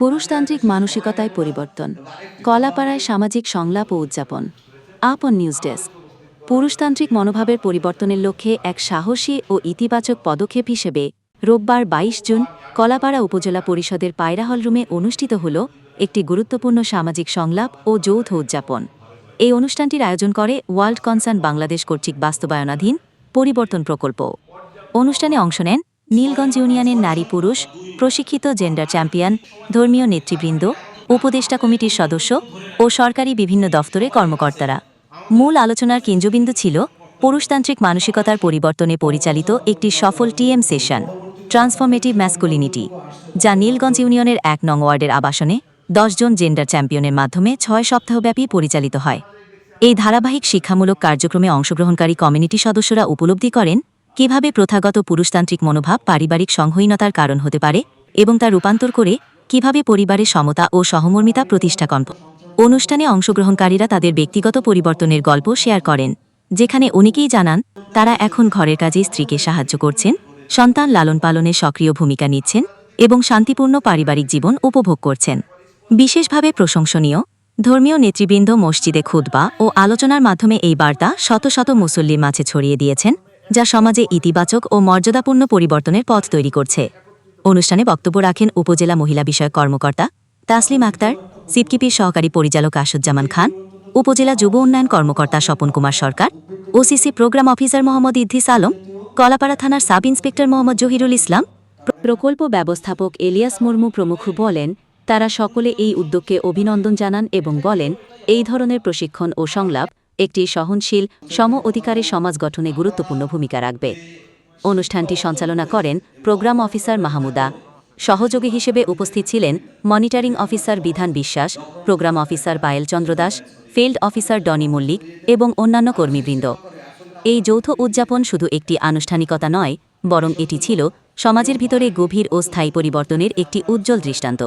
পুরুষতান্ত্রিক মানসিকতায় পরিবর্তন। কলাপাড়ায় সামাজিক সংলাপ ও উদযাপন। Up on news desk. পুরুষতান্ত্রিক মনোভাবের পরিবর্তনের লক্ষ্যে এক সাহসী ও ইতিবাচক পদক্ষেপ হিসেবে রোববার ২২ জুন কলাপাড়া উপজেলা পরিষদের পায়রা হল রুমে অনুষ্ঠিত হল একটি গুরুত্বপূর্ণ সামাজিক সংলাপ ও যৌথ উদযাপন। এই অনুষ্ঠানটির আয়োজন করে ওয়ার্ল্ড কনসার্ন বাংলাদেশ কর্তৃক বাস্তবায়নাধীন পরিবর্তন প্রকল্প। অনুষ্ঠানে অংশ নেন নীলগঞ্জ ইউনিয়নের নারী পুরুষ প্রশিক্ষিত জেন্ডার চ্যাম্পিয়ন, ধর্মীয় নেতৃবৃন্দ, উপদেষ্টা কমিটির সদস্য ও সরকারি বিভিন্ন দফতরে কর্মকর্তারা। মূল আলোচনার কেন্দ্রবিন্দু ছিল পুরুষতান্ত্রিক মানসিকতার পরিবর্তনে পরিচালিত একটি সফল টিএম সেশন, ট্রান্সফরমেটিভ ম্যাসকুলিনিটি, যা নীলগঞ্জ ইউনিয়নের এক নং ওয়ার্ডের আবাসনে জন জেন্ডার চ্যাম্পিয়নের মাধ্যমে ছয় সপ্তাহব্যাপী পরিচালিত হয়। এই ধারাবাহিক শিক্ষামূলক কার্যক্রমে অংশগ্রহণকারী কমিউনিটি সদস্যরা উপলব্ধি করেন কীভাবে প্রথাগত পুরুষতান্ত্রিক মনোভাব পারিবারিক সংহীনতার কারণ হতে পারে এবং তা রূপান্তর করে কীভাবে পরিবারে সমতা ও সহমর্মিতা প্রতিষ্ঠা কম্প অনুষ্ঠানে অংশগ্রহণকারীরা তাদের ব্যক্তিগত পরিবর্তনের গল্প শেয়ার করেন, যেখানে অনেকেই জানান, তারা এখন ঘরের কাজে স্ত্রীকে সাহায্য করছেন, সন্তান লালন পালনে সক্রিয় ভূমিকা নিচ্ছেন এবং শান্তিপূর্ণ পারিবারিক জীবন উপভোগ করছেন। বিশেষভাবে প্রশংসনীয়, ধর্মীয় নেতৃবৃন্দ মসজিদে খুতবা ও আলোচনার মাধ্যমে এই বার্তা শত শত মুসল্লির মাঝে ছড়িয়ে দিয়েছেন। যা সমাজে ইতিবাচক ও মর্যাদাপূর্ণ পরিবর্তনের পথ তৈরি করছে। অনুষ্ঠানে বক্তব্য রাখেন উপজেলা মহিলা বিষয়ক কর্মকর্তা তাসলিম আক্তার সিপকিপির সহকারী পরিচালক আসুজ্জামান খান, উপজেলা যুব উন্নয়ন কর্মকর্তা Swapan Kumar Sarkar, OCC program officer Mohammad Idris Alam, Kalapara থানার সাব ইন্সপেক্টর মোহাম্মদ জহিরুল ইসলাম। প্রকল্প ব্যবস্থাপক এলিয়াস মুর্মু প্রমুখ বলেন, তারা সকলে এই উদ্যোগকে অভিনন্দন জানান এবং বলেন, এই ধরনের প্রশিক্ষণ ও সংলাপ একটি সহনশীল সম অধিকারের সমাজ গঠনে গুরুত্বপূর্ণ ভূমিকা রাখবে। অনুষ্ঠানটি সঞ্চালনা করেন প্রোগ্রাম অফিসার মাহমুদা। সহযোগী হিসেবে উপস্থিত ছিলেন monitoring officer Bidhan Biswas, program officer Payel Chandra Das, field officer Doni Mallik এবং অন্যান্য কর্মীবৃন্দ। এই যৌথ উদযাপন শুধু একটি আনুষ্ঠানিকতা নয়, বরং এটি ছিল সমাজের ভিতরে গভীর ও স্থায়ী পরিবর্তনের একটি উজ্জ্বল দৃষ্টান্ত।